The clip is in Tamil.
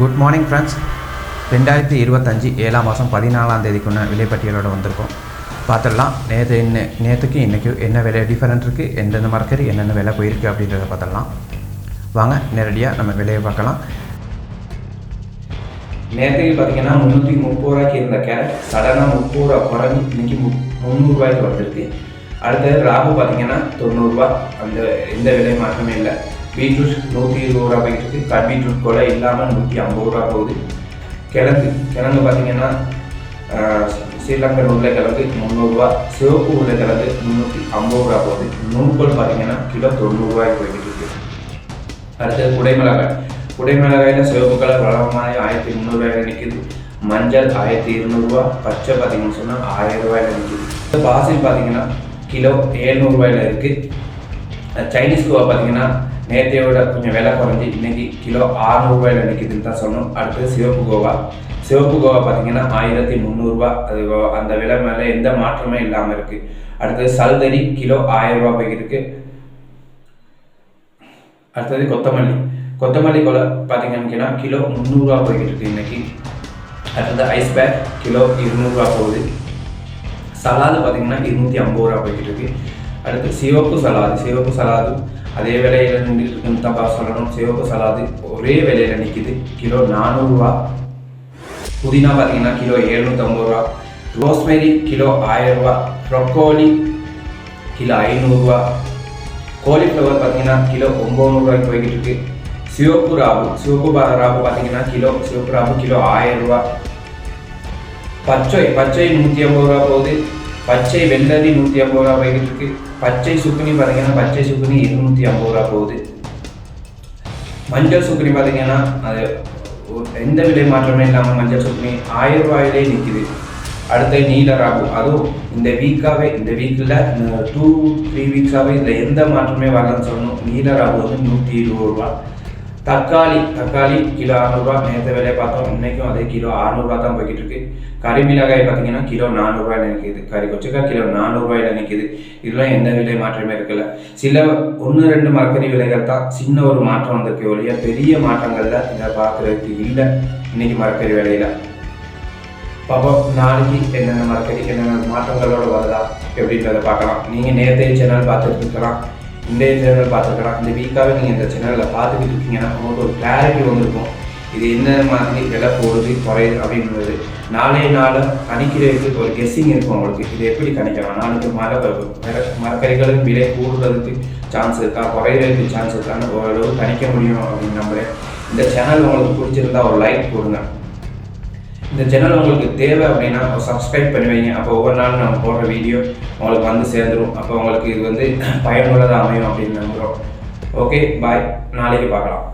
குட் மார்னிங் ஃப்ரெண்ட்ஸ் ரெண்டாயிரத்தி இருபத்தஞ்சி ஏழாம் மாதம் பதினாலாம் தேதிக்குள்ள விலைப்பட்டியலோடு வந்திருக்கோம். பார்த்துடலாம். நேற்று என்ன நேற்றுக்கு இன்றைக்கி என்ன விலை டிஃபரெண்ட் இருக்குது எந்தெந்த மரக்கறி என்னென்ன விலை போயிருக்கு அப்படின்றத பார்த்துடலாம். வாங்க நேரடியாக நம்ம விலையை பார்க்கலாம். நேற்றுக்கு பார்த்தீங்கன்னா முந்நூற்றி முப்பது ரூபாய்க்கு இருந்த கேரட் சடனாக முப்பது ரூபா குறைஞ்சி இன்னைக்கு மு முந்நூறுரூவாய்க்கு வந்திருக்கு. அடுத்தது ராகு பார்த்தீங்கன்னா தொண்ணூறுரூவா அந்த எந்த விலை மாற்றமே இல்லை. பீட்ரூட் நூற்றி இருபது ரூபா போயிட்டு இருக்கு. கட் பீட்ரூட் கூட இல்லாமல் நூற்றி ஐம்பது ரூபா போகுது. கிழங்கு கிழங்கு பார்த்தீங்கன்னா ஆஹ், ஸ்ரீலங்கன் உருளைக்கிழங்கு முந்நூறுரூவா சிவப்பு உருளைக்கிழங்கு முந்நூற்றி ஐம்பது ரூபா போகுது. நூல்கோல் பார்த்தீங்கன்னா கிலோ தொண்ணூறுரூவாய்க்கு போய்கிட்டு இருக்கு. அடுத்தது குடைமிளகாய். குடைமிளகாயில் சிவப்பு கலர் வளமான ஆயிரத்தி முந்நூறுரூவாயில நிற்கிது மஞ்சள் ஆயிரத்தி இருநூறுவா பச்சை பார்த்தீங்கன்னு சொன்னால் ஆயிரம் ரூபாயில இப்போ பாசில் பார்த்தீங்கன்னா கிலோ ஏழ்நூறுவாயில இருக்குது சைனீஸ் கோவா பார்த்தீங்கன்னா நேற்றைய விட கொஞ்சம் விலை குறைஞ்சி இன்னைக்கு கிலோ ஆறுநூறுவாயில நிற்கிதுன்னு தான் சொன்னோம் அடுத்தது சிவப்பு கோவா. சிவப்பு கோவா பார்த்தீங்கன்னா ஆயிரத்தி முந்நூறுரூவா அது அந்த விலை மேலே எந்த மாற்றமே இல்லாமல் இருக்குது அடுத்தது சல்தரி கிலோ ஆயிரம் ரூபா போய்கிட்டு இருக்கு. அடுத்தது கொத்தமல்லி. கொத்தமல்லி கொலை பார்த்தீங்கன்னா கிலோ முந்நூறுரூவா போய்கிட்டு இருக்கு இன்னைக்கு. அடுத்தது ஐஸ் பேக் கிலோ இருநூறுரூவா போகுது. சலாது பார்த்தீங்கன்னா இருநூற்றி ஐம்பது ரூபா போய்கிட்டு இருக்கு. அடுத்து சிவப்பு சலாது சிவப்பு சலாது. அதே விலையில நின்றுட்டு தான் சொல்லணும். சிவப்பு சலாது ஒரே விலையில நிற்கிது கிலோ நானூறுரூவா புதினா பார்த்தீங்கன்னா கிலோ எழுநூற்றம்பது ரூபா ரோஸ்மெரி கிலோ ஆயிரம் ரூபா ப்ரொக்கோலி கிலோ ஐநூறுரூவா காலிஃப்ளவர் பார்த்தீங்கன்னா கிலோ ஒம்பது ரூபாய்க்கு போய்கிட்டு இருக்கு சிவப்பு ராபு சிவப்பு ராபு பார்த்தீங்கன்னா கிலோ சிவப்பு ராபு கிலோ ஆயிரம் ரூபா பச்சை பச்சை நூற்றி ஐம்பது ரூபா போகுது. பச்சை வெள்ளரி நூற்றி ஐம்பது ரூபா போய்கிட்டு இருக்கு. பச்சை சுக்குனி பார்த்தீங்கன்னா பச்சை சுக்குனி இருநூற்றி ஐம்பது ரூபா போகுது. மஞ்சள் சுக்குனி பார்த்தீங்கன்னா அது எந்த விலை மாற்றமே இல்லாமல் மஞ்சள் சுக்குனி ஆயிரம் ரூபாயிலே நிற்கிது அடுத்து நீல ராகு. அதுவும் இந்த வீக்காகவே இந்த வீக்கில் டூ த்ரீ வீக்ஸாகவே இதில் எந்த மாற்றமே வரலன்னு சொல்லணும். நீல ராகு வந்து நூற்றி இருபது ரூபா. தக்காளி தக்காளி கிலோ அறநூறுரூவா நேற்று விலையை பார்த்தோம். இன்னைக்கும் அதே கிலோ அறநூறுபா தான் போய்கிட்டு இருக்கு கறி மிளகாய் பார்த்தீங்கன்னா கிலோ நானூறுரூவாயில நிற்கிது கறி கொச்சக்காய் கிலோ நானூறுரூவாயில் நிற்கிது இதெல்லாம் எந்த விலை மாற்றமே இருக்குல்ல சில ஒன்று ரெண்டு மரக்கறி விலைகள் தான் சின்ன ஒரு மாற்றம் வந்திருக்கு ஒழிய பெரிய மாற்றங்கள்ல இதை பார்க்குறதுக்கு இல்லை இன்னைக்கு மரக்கறி விலையில. பாப்போம் நாளைக்கு என்னென்ன மரக்கறி என்னென்ன மாற்றங்களோட வருதா எப்படின்றத பார்க்கலாம். நீங்கள் நேற்றைய சேனல் பார்த்துட்டு இருக்கலாம் இன்றைய சேனல் பார்த்துருக்கலாம் இந்த வீக்காகவே நீங்கள் இந்த சேனலில் பார்த்துக்கிட்டு இருக்கீங்கன்னா உங்களுக்கு ஒரு கிளாரிட்டி வந்திருக்கும். இது என்ன மாதிரி விலை போடுது குறையுது அப்படின்றது. நாளைய நாள் கணிக்கிறதுக்கு ஒரு கெஸ்ஸிங் இருக்கும் உங்களுக்கு. இது எப்படி கணிக்கலாம்? நாளைக்கு மர மர- மரக்கறிகளின் விலை கூடுறதுக்கு சான்ஸ் இருக்கா? குறையிறதுக்கு சான்ஸ் இருக்கான்னு ஓரளவு கணிக்க முடியும் அப்படின்னு நம்புறேன். இந்த சேனல் உங்களுக்கு பிடிச்சிருந்தா ஒரு லைக் போடுங்க. இந்த சேனல் உங்களுக்கு தேவை அப்படின்னா சப்ஸ்கிரைப் பண்ணி வைங்க அப்போ ஒவ்வொரு நாளும் நம்ம போடுற வீடியோ உங்களுக்கு வந்து சேர்ந்துரும். அப்போ உங்களுக்கு இது வந்து பயனுள்ளதாக அமையும் அப்படின்னு நம்புகிறோம் ஓகே பாய் நாளைக்கு பார்க்கலாம்.